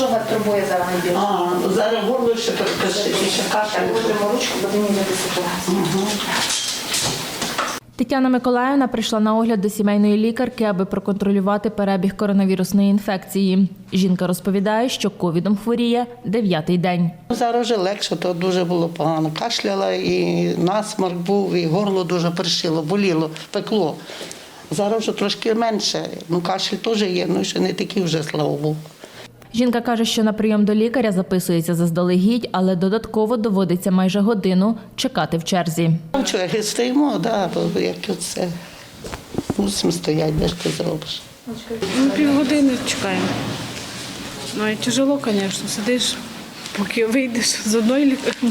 Що вас турбує зараз найбільше? А, зараз горло ще перекашити, ще Так, кашель. виберемо ручку, бо мені буде ситуація. Тетяна Миколаївна прийшла на огляд до сімейної лікарки, аби проконтролювати перебіг коронавірусної інфекції. Жінка розповідає, що ковідом хворіє дев'ятий день. Зараз вже легше, то дуже було погано. Кашляла, і насморк був, і горло дуже першило, боліло, пекло. Зараз вже трошки менше. Ну, кашель теж є, ну ще не такий вже, слава Богу. Жінка каже, що на прийом до лікаря записується заздалегідь, але додатково доводиться майже годину чекати в черзі. Ну, чого, стоїмо, да, бо як оце. Мусимо стояти, де ж ти зробиш. Ну, півгодини чекаємо. Ну і тяжело, звісно, сидиш, поки вийдеш з одною лі-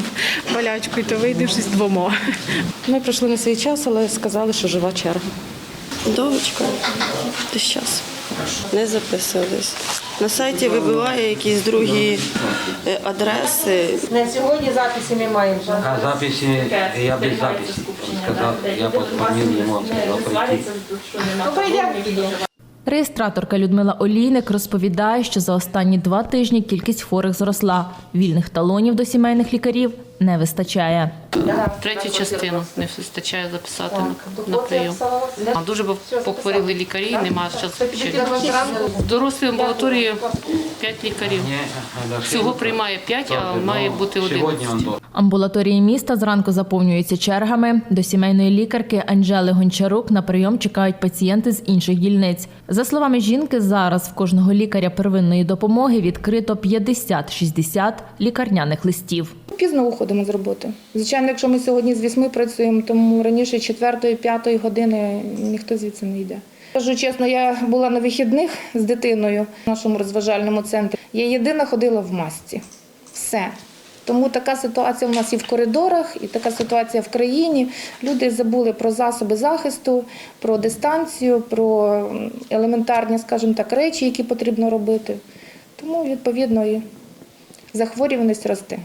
болячкою, то вийдеш із двома. Ми прийшли на свій час, але сказали, що жива черга. Довго чекаю. Десь час. Не записувались. На сайті вибиває якісь другі е, адреси. На сьогодні записи ми маємо. А записи, я без записи. Сказал, я позвонил ему, он сказал прийти. Ну, прийдемо. Реєстраторка Людмила Олійник розповідає, що за останні два тижні кількість хворих зросла. Вільних талонів до сімейних лікарів не вистачає. Третю частину не вистачає записати на, на прийом. А дуже б похворіли лікарі, немає часу. В дорослій амбулаторії 5 лікарів. Всього приймає 5, а має бути 11. Амбулаторії міста зранку заповнюються чергами. До сімейної лікарки Анжели Гончарук на прийом чекають пацієнти з інших дільниць. За словами жінки, зараз в кожного лікаря первинної допомоги відкрито 50-60 лікарняних листів. Пізно виходимо з роботи. Звичайно, якщо ми сьогодні з 8 працюємо, тому раніше 4-5 години ніхто звідси не йде. Кажу чесно, я була на вихідних з дитиною в нашому розважальному центрі. Я єдина ходила в масці. Все. Тому така ситуація у нас і в коридорах, і така ситуація в країні. Люди забули про засоби захисту, про дистанцію, про елементарні, скажімо так, речі, які потрібно робити. Тому, відповідно, і захворюваність росте.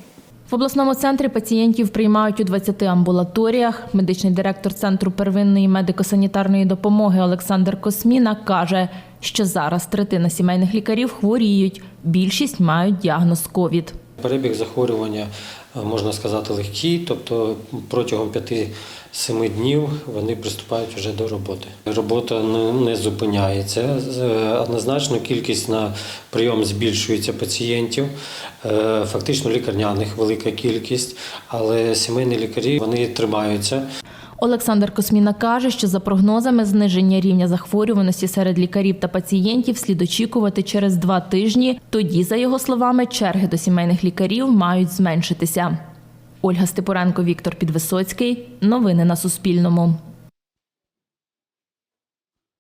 В обласному центрі пацієнтів приймають у 20 амбулаторіях. Медичний директор центру первинної медико-санітарної допомоги Олександр Косміна каже, що зараз третина сімейних лікарів хворіють. Більшість мають діагноз ковід. Перебіг захворювання, е, можна сказати, легкий, тобто протягом 5-7 днів вони приступають вже до роботи. Робота не, зупиняється. Е, Однозначно кількість на прийом збільшується пацієнтів, е, фактично лікарняних велика кількість, але сімейні лікарі вони тримаються. Олександр Косміна каже, що за прогнозами зниження рівня захворюваності серед лікарів та пацієнтів слід очікувати через два тижні. Тоді, за його словами, черги до сімейних лікарів мають зменшитися. Ольга Степуренко, Віктор Підвисоцький. Новини на Суспільному.